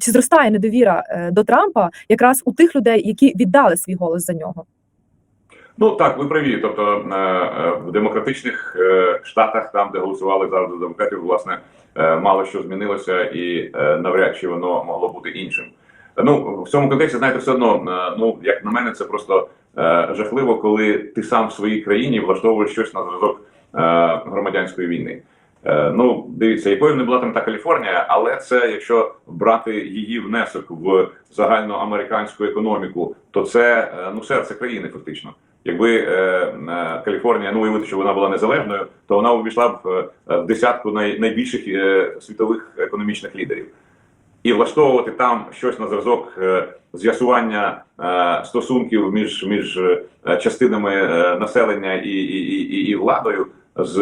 Чи зростає недовіра е, до Трампа якраз у тих людей, які віддали свій голос за нього? Ну так, ви праві. Тобто е, е, в демократичних штатах, там де голосували завжди за демократів, власне, мало що змінилося, і навряд чи воно могло бути іншим. Ну в цьому контексті, знаєте, все одно, ну як на мене, це просто жахливо, коли ти сам в своїй країні влаштовуєш щось на зразок громадянської війни. Е, Ну, дивіться, якою не була там та Каліфорнія, але це якщо брати її внесок в загальноамериканську економіку, то це е, ну серце країни, фактично. Якби е, Каліфорнія, ну уявити, що вона була незалежною, то вона увійшла б в десятку най, найбільших світових економічних лідерів. І влаштовувати там щось на зразок з'ясування стосунків між, між частинами населення і, і, і, і владою з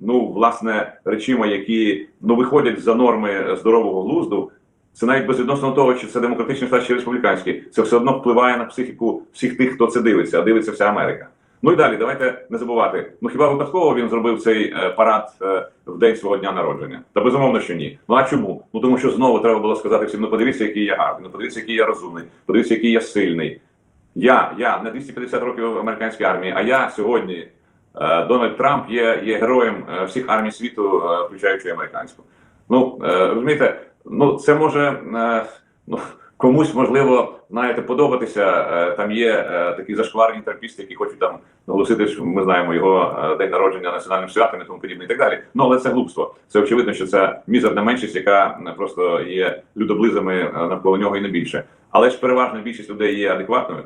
ну власне речима, які ну виходять за норми здорового глузду. Це навіть безвідносно того, чи це демократичний штат чи республіканський, це все одно впливає на психіку всіх тих, хто це дивиться, а дивиться вся Америка. Ну і далі, давайте не забувати. Ну хіба випадково він зробив цей е, парад е, в день свого дня народження? Та безумовно, що ні. Ну а чому? Ну тому що знову треба було сказати всім: ну подивіться, який я гарний, ну подивіться, який я розумний, подивіться, який я сильний. Я, я не 250 років в американській армії, а я сьогодні, Дональд Трамп, є, є героєм е, всіх армій світу, е, включаючи американську. Ну е, розумієте, ну це може е, ну, комусь можливо знаєте подобатися. Е, там є е, такі зашкварні терапісти, які хочуть там наголосити, що ми знаємо його е, день народження національним святом і тому подібне, і так далі. Ну але це глупство. Це очевидно, що це мізерна меншість, яка е, просто є людоблизами е, навколо нього і не більше. Але ж переважна більшість людей є адекватною.